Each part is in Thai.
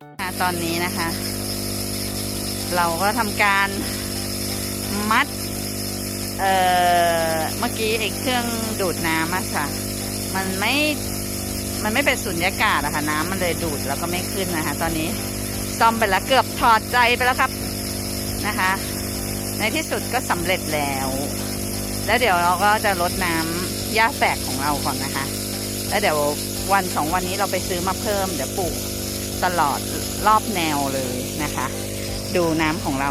ค่ะตอนนี้นะคะ เราก็ทำการมัด เอ่อ เมื่อกี้ไอ้เครื่องดูดน้ำอะค่ะ มันไม่ มันไม่เป็นสุญญากาศอะค่ะ น้ำมันเลยดูดแล้วก็ไม่ขึ้นนะคะ ตอนนี้ซ่อมไปแล้วเกือบถอดใจไปแล้วครับนะคะ ในที่สุดก็สำเร็จแล้ว แล้วเดี๋ยวเราก็จะลดน้ำหญ้าแฝกของเราก่อนนะคะ แล้วเดี๋ยววันสองวันนี้เราไปซื้อมาเพิ่มเดี๋ยวปลูก ตลอดรอบแนวเลยนะคะ ดูน้ำของเรา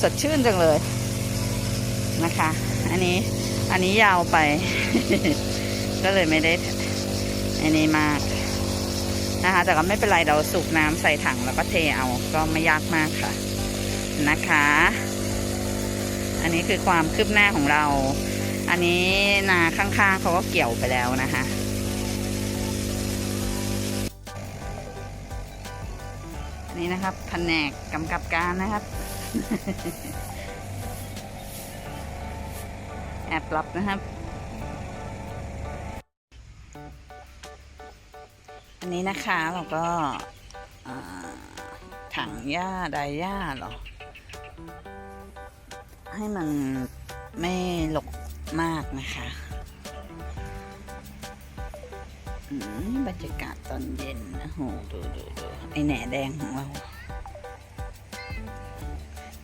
สดชื่นจังเลยนะคะ อันนี้อันนี้ยาวไป ก็เลยไม่ได้อันนี้มากนะคะ แต่ก็ไม่เป็นไรเราสูบน้ำใส่ถังแล้วก็เทเอาก็ไม่ยากมากค่ะนะคะ อันนี้คือความคืบหน้าของเรา อันนี้นาข้างๆเขาก็เกี่ยวไปแล้วนะคะ นนี้นะครับแผนกกำกับการนะครับ แอบรับนะครับ อันนี้นะคะเราก็ถังหญ้าไดหญ้าหรอ ให้มันไม่หลกมากนะคะ บรรยากาศตอนเย็นนะโหดูดูดูไอแหน่แดงของเรา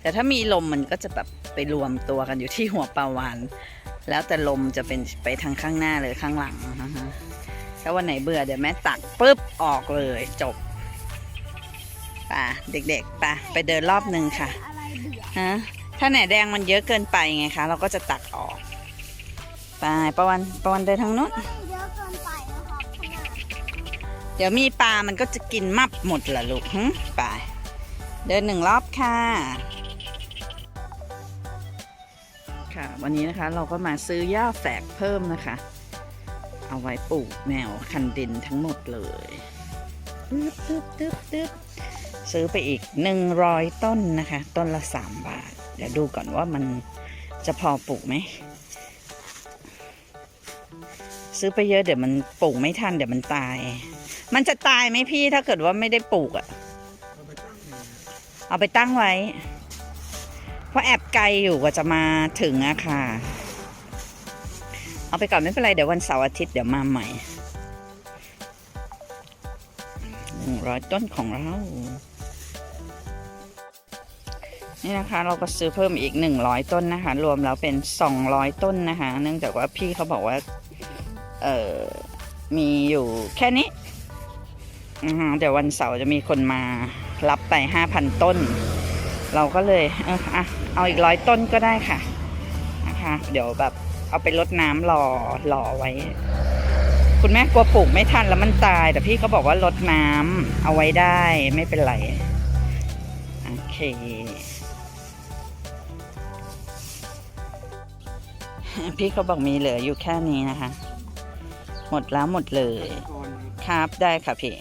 แต่ถ้ามีลมมันก็จะแบบไปรวมตัวกันอยู่ที่หัวปลาวาน แล้วแต่ลมจะเป็นไปทางข้างหน้าหรือข้างหลังนะคะถ้าวันไหนเบื่อเดี๋ยวแม่ตักปุ๊บออกเลยจบป่ะเด็กๆป่ะไปเดินรอบหนึ่งค่ะอะไรเบื่อฮะถ้าแหน่แดงมันเยอะเกินไปไงคะ เราก็จะตัดออกไปประวันประวันเดินทางนู้นไม่เยอะเกินไป เดี๋ยวมีปลา มันก็จะกินมับหมดละลูกหึไป เดินหนึ่งรอบค่ะ ค่ะ วันนี้นะคะเราก็มาซื้อหญ้าแฝกเพิ่มนะคะ เอาไว้ปลูกแนวคันดินทั้งหมดเลยตึ๊บตึ๊บตึ๊บตึ๊บซื้อไปอีก 100 ต้นนะคะ ต้นละ 3 บาท เดี๋ยวดูก่อนว่ามันจะพอปลูกไหม ซื้อไปเยอะเดี๋ยวมันปลูกไม่ทันเดี๋ยวมันตาย มันจะตายไหมพี่ถ้าเกิดว่าไม่ได้ปลูกอะ่ะ เอาไปตั้งไว้ เพราะแอบไกลอยู่กว่าจะมาถึงอะค่ะ เอาไปก่อนไม่เป็นไร เดี๋ยววันเสาร์อาทิตย์เดี๋ยวมาใหม่หนึ่งร้อยต้นของเรา นี่นะคะ เราก็ซื้อเพิ่มอีกหนึ่งร้อยต้นนะคะ รวมแล้วเป็นสองร้อยต้นนะคะ เนื่องจากว่าพี่เขาบอกว่า เออมีอยู่แค่นี้ เดี๋ยววันเสาร์จะมีคนมารับไปห้าพันต้น เราก็เลยเอออะเอาอีกร้อยต้นก็ได้ค่ะนะคะเดี๋ยวแบบเอาไปรดน้ำรอรอไว้ คุณแม่กลัวปลูกไม่ทันแล้วมันตาย แต่พี่เขาบอกว่ารดน้ำเอาไว้ได้ไม่เป็นไร โอเคพี่เขาบอกมีเหลืออยู่แค่นี้นะคะ หมดแล้วหมดเลย ครับได้ค่ะพี่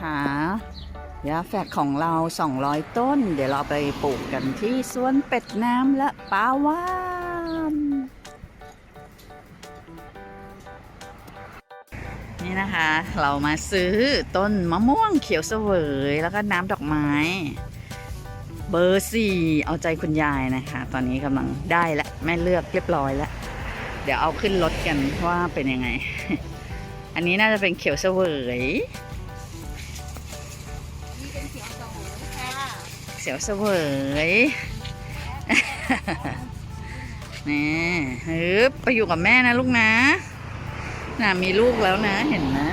คะยาแฝกของเรา 200 ต้น เดี๋ยวเราไปปลูกกันที่สวนเป็ดน้ำและปลาวานนี่นะคะ เรามาซื้อต้นมะม่วงเขียวเสวยแล้วก็น้ำดอกไม้ เบอร์สี่เอาใจคุณยายนะคะ ตอนนี้กำลังได้แล้วแม่เลือกเรียบร้อยแล้ว เดี๋ยวเอาขึ้นรถกันว่าเป็นยังไง อันนี้น่าจะเป็นเขียวเสวย เขียวเสวยนี่ฮึบไปอยู่กับแม่นะลูกนะ น่ะมีลูกแล้วนะเห็นนะ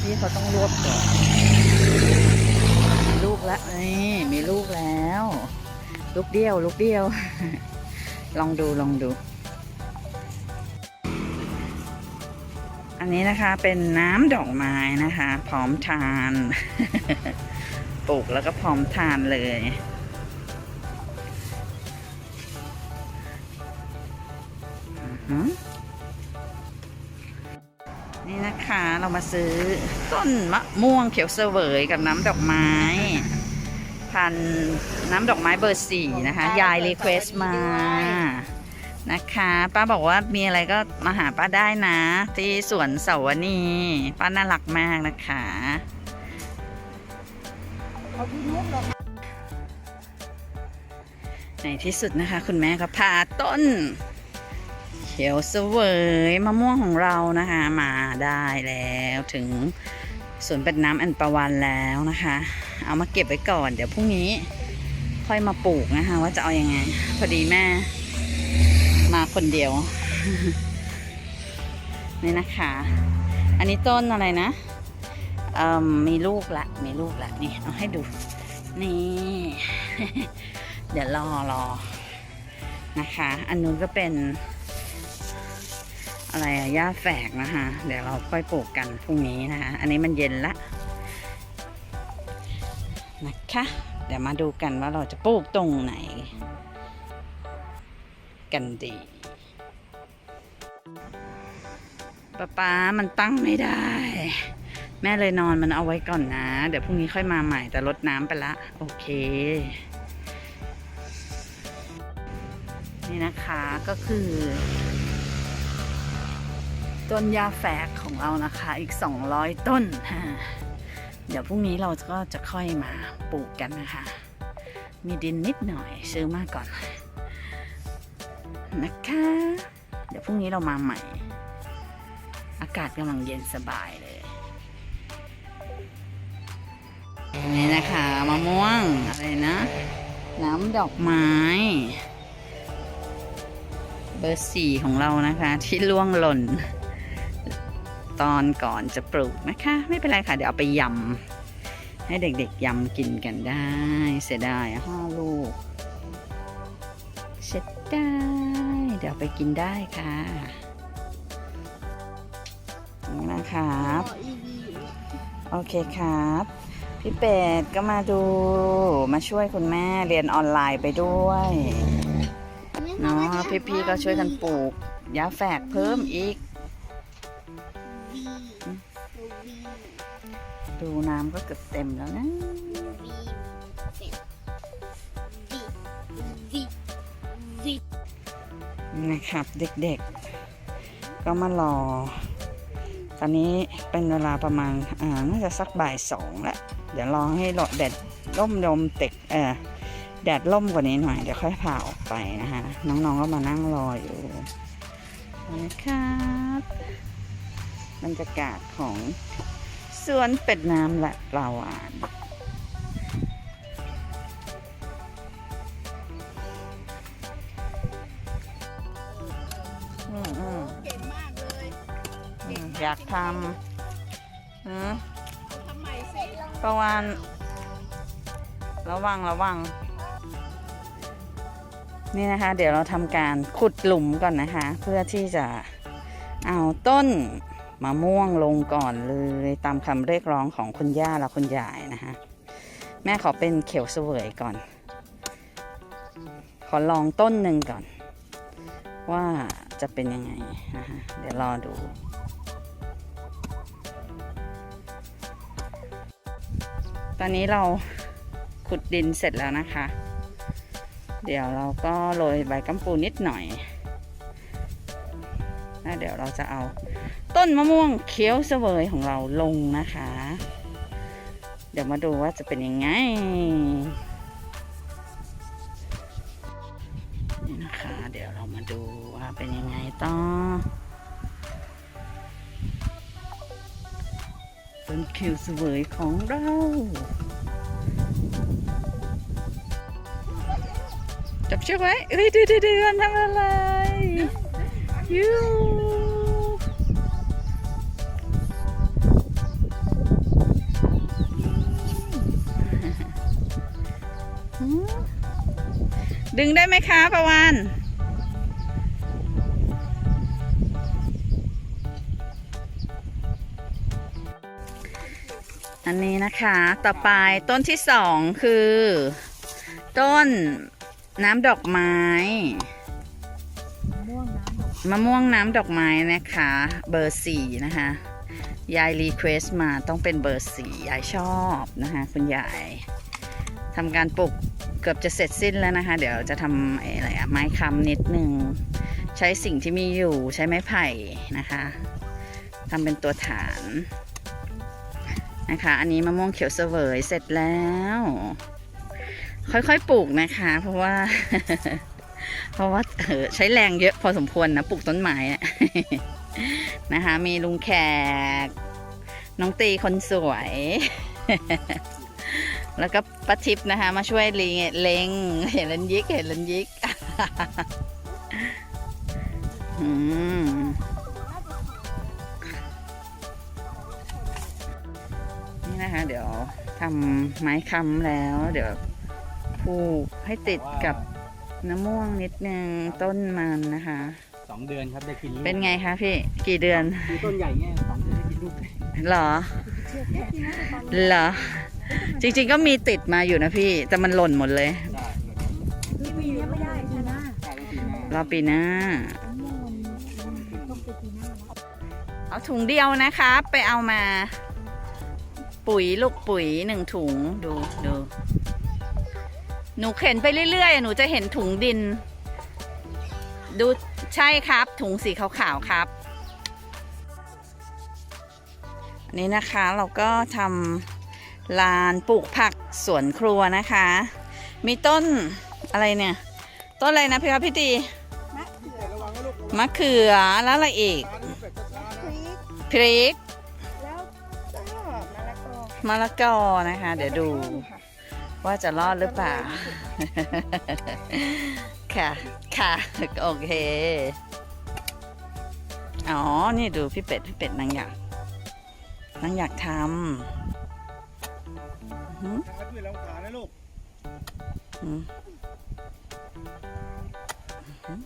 พี่เขาต้องรวบก่อนมีลูกแล้วนี่มีลูกแล้ว ลูกเดียว ลูกเดียว ลองดูลองดู อันนี้นะคะเป็นน้ำดอกไม้นะคะ พร้อมทาน ปลูกแล้วก็พร้อมทานเลยอือหือนี่นะคะเรามาซื้อต้นมะม่วงเขียวเสวยกับน้ำดอกไม้ พันธุ์น้ำดอกไม้เบอร์สี่นะคะ ยายรีเควสมา นะคะป้าบอกว่ามีอะไรก็มาหาป้าได้นะ ที่สวนเสาวนีป้าน่ารักมากนะคะในที่สุดนะคะ คุณแม่ก็พาต้น เขียวเสวยมะม่วงของเรานะคะ มาได้แล้วถึงสวนเป็ดน้ำอันประวันแล้วนะคะ เอามาเก็บไว้ก่อน เดี๋ยวพรุ่งนี้ค่อยมาปลูกนะคะ ว่าจะเอาอยัางไง พอดีแม่ คนเดียว นี่นะคะ อันนี้ต้นอะไรนะมมีลูกละ มีลูกละ นี่เอาให้ดู นี่ เดี๋ยวรอรอนะคะ อันนู้นก็เป็น อะไรอะหญ้าแฝกนะคะ เดี๋ยวเราค่อยปลูกกันพรุ่งนี้นะคะ อันนี้มันเย็นละนะคะ เดี๋ยวมาดูกันว่าเราจะปลูกตรงไหนกันดี ป๊าป๊ามันตั้งไม่ได้ แม่เลยนอนมันเอาไว้ก่อนนะ เดี๋ยวพรุ่งนี้ค่อยมาใหม่แต่ลดน้ำไปละ โอเค นี่นะคะก็คือต้นยาแฝกของเรานะคะอีก 200 ต้น เดี๋ยวพรุ่งนี้เราก็จะค่อยมาปลูกกันนะคะ มีดินนิดหน่อยซื้อมาก่อนนะคะ เดี๋ยวพรุ่งนี้เรามาใหม่ อากาศกำลังเย็นสบายเลยนี่นะคะมะม่วงอะไรนะ น้ำดอกไม้ เบอร์สี่ของเรานะคะ ที่ล่วงหล่น ตอนก่อนจะปลูกนะคะ ไม่เป็นไรค่ะ เดี๋ยวเอาไปยำให้เด็กๆยำกินกันได้ เสียดายห้าลูกเสียดายเดี๋ยวไปกินได้ค่ะ นี่นะครับ โอเคครับ พี่เป็ดก็มาดู มาช่วยคุณแม่เรียนออนไลน์ไปด้วยเนาะพี่ๆก็ช่วยกันปลูกยาแฝกเพิ่มอีก ดูน้ำก็เกือบเต็มแล้วนะนะครับเด็กๆ ก็มารอ ตอนนี้เป็นเวลาประมาณอ่าน่าจะสักบ่ายสองแล้วเดี๋ยวรอให้รอแดดร่มลมเต็กเออแดดร่มกว่านี้หน่อยเดี๋ยวค่อยพาออกไปนะคะน้องๆก็มานั่งรออยู่นะครับบรรยากาศของสวนเป็ดน้ำและปลาวาน อืมอยากทำอืมทำไมสิประวานระวังระวัง นี่นะคะ เดี๋ยวเราทำการขุดหลุมก่อนนะคะ เพื่อที่จะเอาต้นมะม่วงลงก่อนเลยตามคำเรียกร้องของคุณย่าและคุณยายนะคะแม่ขอเป็นเขียวเสวยก่อน ขอลองต้นหนึ่งก่อน ว่าจะเป็นยังไงนะคะเดี๋ยวรอดู ตอนนี้เราขุดดินเสร็จแล้วนะคะ เดี๋ยวเราก็โรยใบกัมปูนิดหน่อยแล้วเดี๋ยวเราจะเอาต้นมะม่วงเขียวเสวยของเราลงนะคะ เดี๋ยวมาดูว่าจะเป็นยังไงนี่นะคะ เดี๋ยวเรามาดูว่าเป็นยังไงต่อ ต้นเขียวเสวยของเราจับเชือกไว้เอ้ยดูดูดูมันทำอะไรยูดึงได้ไหมคะประวาน นนี้นะคะ ต่อไปต้นที่สองคือ ต้นน้ำดอกไม้มะม่วงน้ำดอกไม้นะคะ เบอร์สี่นะคะยายรีเควสมาต้องเป็นเบอร์สี่ยายชอบนะคะคุณยายทำการปลูกเกือบจะเสร็จสิ้นแล้วนะคะ เดี๋ยวจะทำไอ้อะไรอะไม้ค้ำนิดนึง ใช้สิ่งที่มีอยู่ใช้ไม้ไผ่นะคะทำเป็นตัวฐาน นะคะ อันนี้มะม่วงเขียวเสวยเสร็จแล้ว ค่อยๆปลูกนะคะ เพราะว่า เพราะว่าเออใช้แรงเยอะพอสมควรนะปลูกต้นไม้นะคะ มีลุงแขก น้องตีคนสวย แล้วก็ป้าทิพย์นะคะ มาช่วยลิงเลงเห็นลันยิกเห็นลันยิกอืม นี่นะคะ เดี๋ยวทำไม้ค้ำแล้ว เดี๋ยวผูกให้ติดกับน้ำม่วงนิดนึงต้นมันนะคะ สองเดือนครับได้กินลูกเป็นไงคะพี่กี่เดือนคือต้นใหญ่เงี้ยสองเดือนได้กินลูกเหรอเหรอ จริงๆก็มีติดมาอยู่นะพี่ แต่มันหล่นหมดเลยได้ที่ปีนี้ไม่ได้ใช่ไหมได้ได้ปีหน้ารอปีหน้าม่วงมันต้องไปปีหน้าแล้วเอาถุงเดียวนะคะ ไปเอามา ปุ๋ยลูกปุ๋ยหนึ่งถุงดูดูหนูเข็นไปเรื่อยๆอะหนูจะเห็นถุงดิน ดูใช่ครับ ถุงสีขาวๆครับอันนี้นะคะเราก็ทำลานปลูกผักสวนครัวนะคะ มีต้นอะไรเนี่ย ต้นอะไรนะพี่ครับพี่ตีมะเขือมะเขือแล้วอะไรอีกพริก มะละกอนะคะ เดี๋ยวดู ว่าจะรอดหรือเปล่า ค่ะ ค่ะ โอเค อ๋อ นี่ดูพี่เป็ด พี่เป็ดนางอยากนางอยากทำอื้อหือถ้าด้วยแล้วขานะลูกอืมอื้อหือ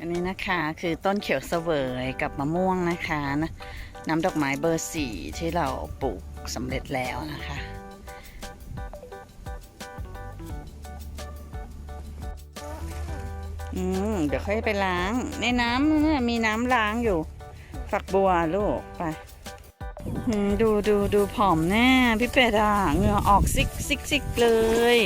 อันนี้นะคะคือต้นเขียวเสวยกับมะม่วงนะคะนะ น้ำดอกไม้เบอร์สี่ที่เราปลูกสำเร็จแล้วนะคะอืมเดี๋ยวค่อยไปล้าง ในน้ำนะมีน้ำล้างอยู่ ฝักบัวลูกไปดูดูดูผอมแน่พี่เป็ดอะเหงื่อออกซิกซิกซิกเลย